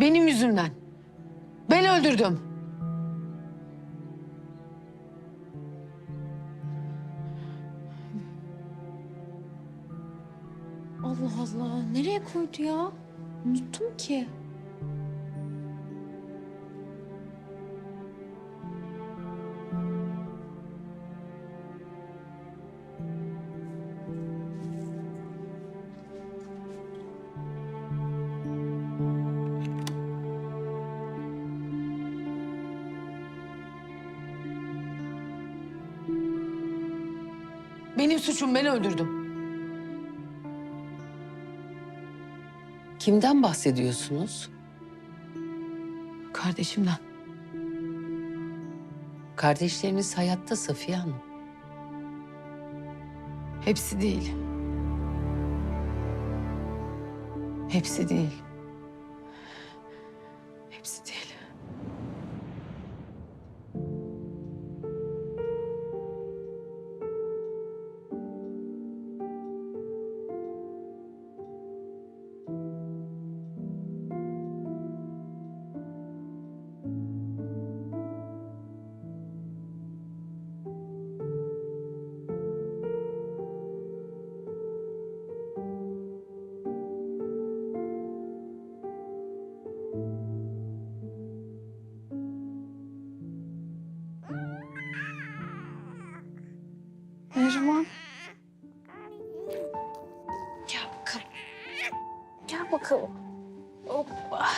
Benim yüzümden. Ben öldürdüm. Allah Allah. Nereye koydu ya? Unuttum ki. Benim suçum ben öldürdüm. Kimden bahsediyorsunuz? Kardeşimden. Kardeşleriniz hayatta Safiye Hanım. Hepsi değil. Hepsi değil. Neriman. Gel bakalım. Gel bakalım. Hoppa.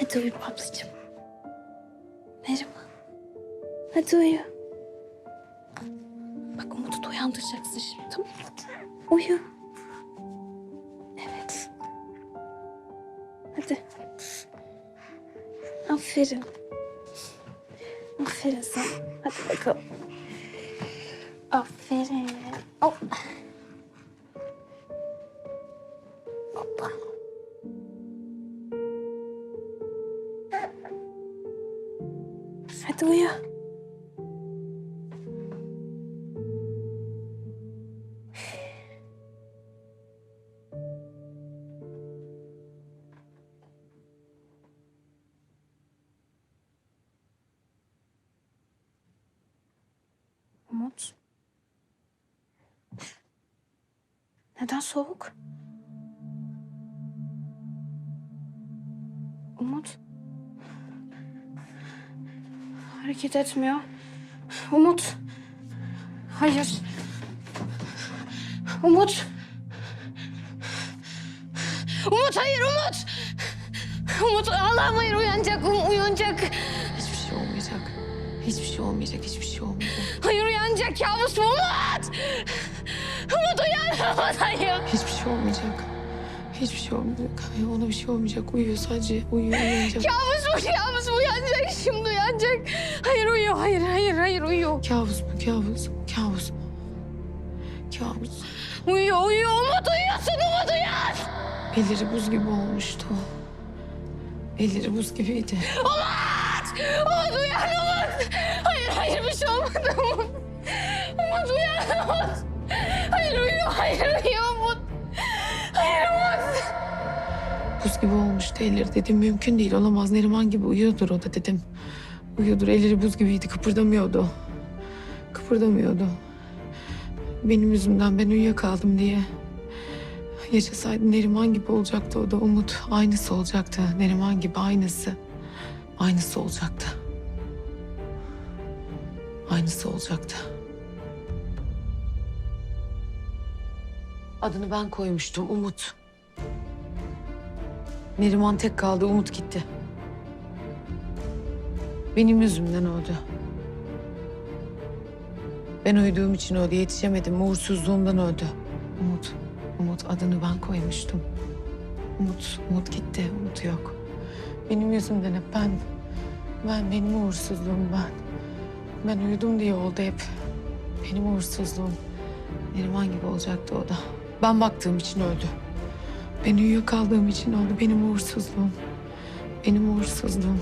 Hadi uyu ablacığım. Neriman. Hadi uyu. Bak Umut'u da uyandıracaksın şimdi tamam mı? Uyu. Evet. Hadi. Aferin. Aferin sana. Hadi bakalım. Aferin. Hop. Hoppa. Hadi uyu. Neden soğuk? Umut. Hareket etmiyor. Umut. Hayır. Umut. Umut hayır Umut. Umut Allah'ım hayır uyanacak um- uyanacak. Hiçbir şey olmayacak. Hiçbir şey olmayacak. Hiçbir şey olmayacak. Hayır uyanacak kabus Umut. Hiçbir şey olmayacak. Hiçbir şey olmayacak. Hayır, ona bir şey olmayacak. Uyuyor sadece. Uyuyor, uyanacak. Kabus bu kabus uyanacak şimdi uyanacak. Hayır uyuyor hayır hayır hayır uyuyor. Kabus bu, kabus. Kabus. Kabus. Uyuyor uyuyor Umut uyuyorsun Umut uyan. Elleri buz gibi olmuştu. Elleri buz gibiydi. Umut! Umut uyan Umut! Hayır hayır bir şey olmadı hayır Umut. Hayır Umut. Buz gibi olmuştu elleri dedim. Mümkün değil olamaz. Neriman gibi uyuyordur o da dedim. Uyuyordur. Elleri buz gibiydi. Kıpırdamıyordu. Kıpırdamıyordu. Benim yüzümden ben uyuyakaldım diye. Yaşasaydı Neriman gibi olacaktı o da Umut. Aynısı olacaktı. Neriman gibi aynısı. Aynısı olacaktı. Aynısı olacaktı. Adını ben koymuştum Umut. Neriman tek kaldı, Umut gitti. Benim yüzümden öldü. Ben uyuduğum için öldü, yetişemedim. Uğursuzluğumdan öldü. Umut, Umut adını ben koymuştum. Umut, Umut gitti, Umut yok. Benim yüzümden hep ben, ben benim uğursuzluğum ben. Ben uyudum diye oldu hep. Benim uğursuzluğum. Neriman gibi olacaktı o da. Ben baktığım için öldü. Ben uyuyakaldığım için oldu benim uğursuzluğum. Benim uğursuzluğum.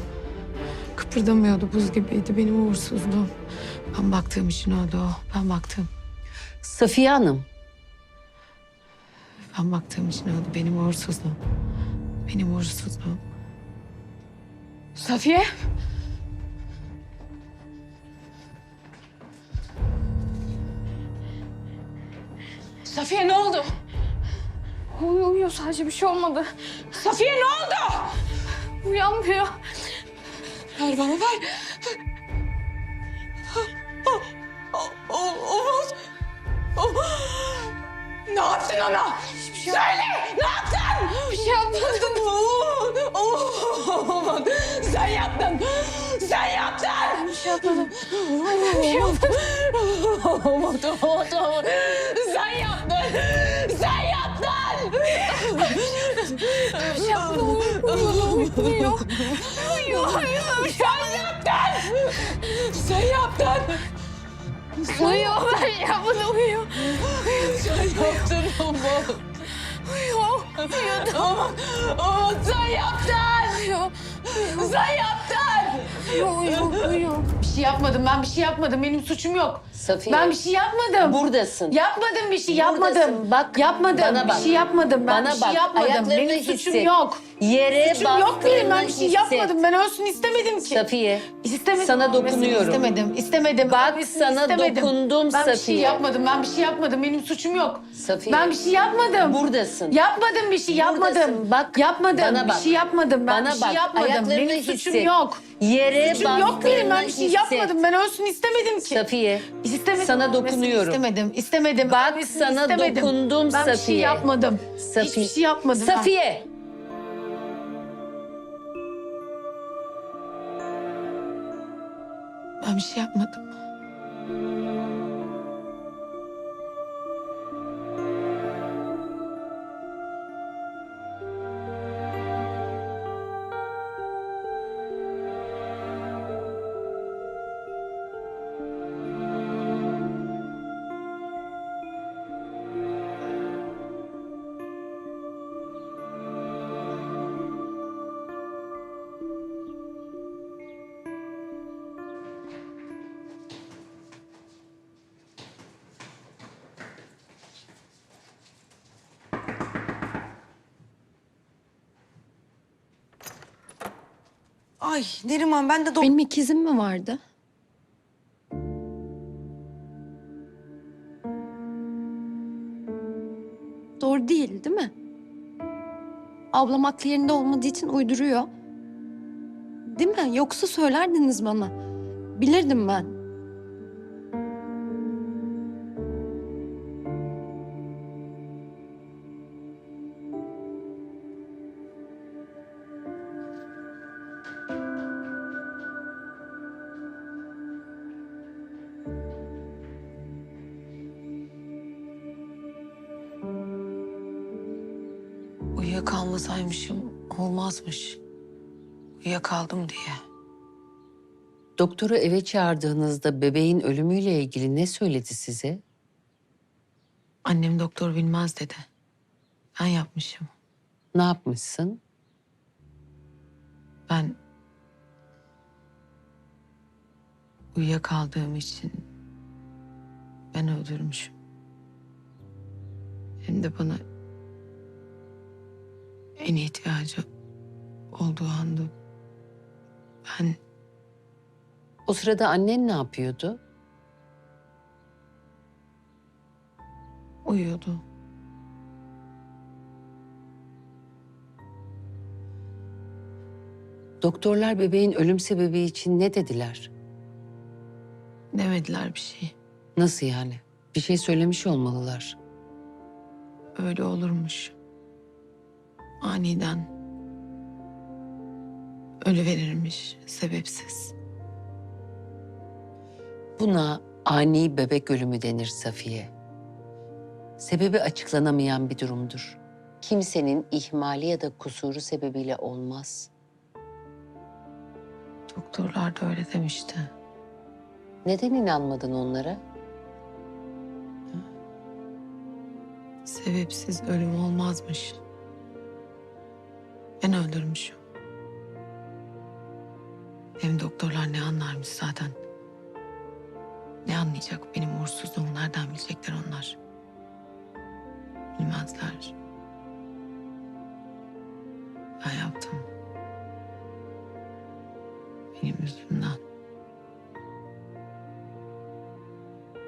Kıpırdamıyordu buz gibiydi benim uğursuzluğum. Ben baktığım için öldü o. Ben baktım. Safiye Hanım. Ben baktığım için öldü. Benim uğursuzluğum. Benim uğursuzluğum. Safiye. Safiye ne oldu? Uyuyor, uyuyor sadece bir şey olmadı. Safiye ne oldu? Uyanmıyor. Ver bana ver. Umut. Ne yaptın ona? Söyle! Ne yaptın? Bir şey yapmadım. Umut. Sen yaptın. Sen yaptın. Bir şey yapmadım. Bir şey yapmadım. Umut, Umut, Umut. Sen yaptın. Sen yaptın. Bir şey yapmadım. Umut, uyuyor. Uyuyor, hayır. Sen yaptın. Sen yaptın. Uyuyor, ben yapmadım, uyuyor. Sen yaptın Umut. Uyuyor, uyudu. Umut, sen yaptın. Uyuyor. Sen yaptın. Uyuyor, uyuyor. Bir şey yapmadım. Ben bir şey yapmadım. Benim suçum yok. Safiye. Ben bir şey yapmadım. Buradasın. Yapmadım bir şey yapmadım. Buradasın, bak, yapmadım. bana bak. Bir şey yapmadım. Ben Bana bir bak, şey yapmadım. ayaklarını Benim suçum hisset. yok. Yere Suçum yok benim. Ben bir şey hisset. yapmadım. Ben ölsün istemedim ki. Safiye. İstemedim. Sana dokunuyorum. İstemedim. İstemedim. Bak, Ölmesini sana istemedim. dokundum Ben bir şey Safiye. yapmadım. Ben bir şey yapmadım. Benim suçum yok. Safiye. Ben bir şey yapmadım. Buradasın. Yapmadım bir şey yapmadım. Buradasın, bak, yapmadım. bana bak. Bir şey yapmadım. Ben Bana bir bak, şey yapmadım. ayaklarını Benim suçum hisset. yok. Yere Suçum yok benim. Ben bir şey hisset. yapmadım. Ben ölsün istemedim ki. Safiye. İstemedim. Sana dokunuyorum. İstemedim. İstemedim. Bak, Ölmesini sana istemedim. dokundum Ben bir şey Safiye. yapmadım. Safiye. Hiçbir şey yapmadım. ben. Safiye. Ben bir şey yapmadım. Ay Neriman ben de Benim ikizim mi vardı? Doğru değil, değil mi? Ablam aklı yerinde olmadığı için uyduruyor. Değil mi? Yoksa söylerdiniz bana. Bilirdim ben. Uyuyakalmasaymışım olmazmış. Uyuyakaldım diye. Doktoru eve çağırdığınızda bebeğin ölümüyle ilgili ne söyledi size? Annem doktor bilmez dedi. Ben yapmışım. Ne yapmışsın? Ben uyuyakaldığım için ben öldürmüşüm. Hem de bana en ihtiyacı olduğu anda ben O sırada annen ne yapıyordu? uyuyordu. Doktorlar bebeğin ölüm sebebi için ne dediler? Demediler bir şey. Nasıl yani? Bir şey söylemiş olmalılar. Öyle olurmuş. Aniden ölü verirmiş sebepsiz. Buna ani bebek ölümü denir Safiye. Sebebi açıklanamayan bir durumdur. Kimsenin ihmali ya da kusuru sebebiyle olmaz. Doktorlar da öyle demişti. Neden inanmadın onlara? Sebepsiz ölüm olmazmış. Ben öldürmüşüm. Hem doktorlar ne anlarmış zaten. Ne anlayacak benim uğursuzluğumu nereden bilecekler onlar? Bilmezler. Ben yaptım. Benim yüzümden.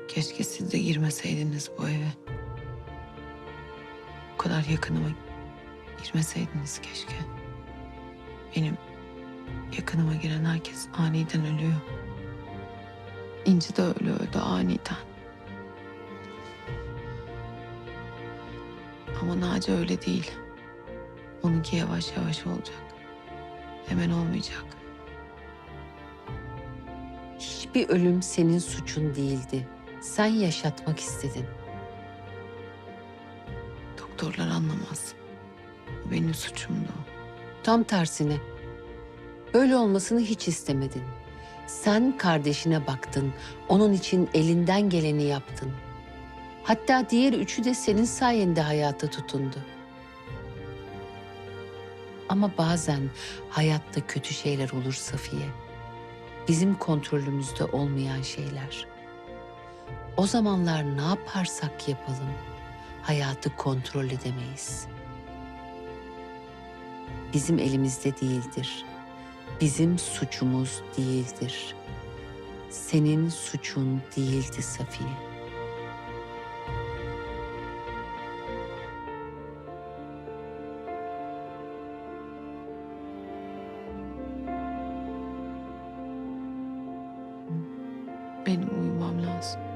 Keşke siz de girmeseydiniz bu eve. Bu kadar yakınıma girmeseydiniz keşke. Benim yakınıma giren herkes aniden ölüyor. İnci de öyle öldü aniden. Ama Naci öyle değil. Onunki yavaş yavaş olacak. Hemen olmayacak. Hiçbir ölüm senin suçun değildi. Sen yaşatmak istedin. Doktorlar anlamaz. Benim suçumdu. Tam tersine. Böyle olmasını hiç istemedin. Sen kardeşine baktın. Onun için elinden geleni yaptın. Hatta diğer üçü de senin sayende hayata tutundu. Ama bazen hayatta kötü şeyler olur Safiye. Bizim kontrolümüzde olmayan şeyler. O zamanlar ne yaparsak yapalım hayatı kontrol edemeyiz bizim elimizde değildir. Bizim suçumuz değildir. Senin suçun değildi Safiye. Benim uyumam lazım.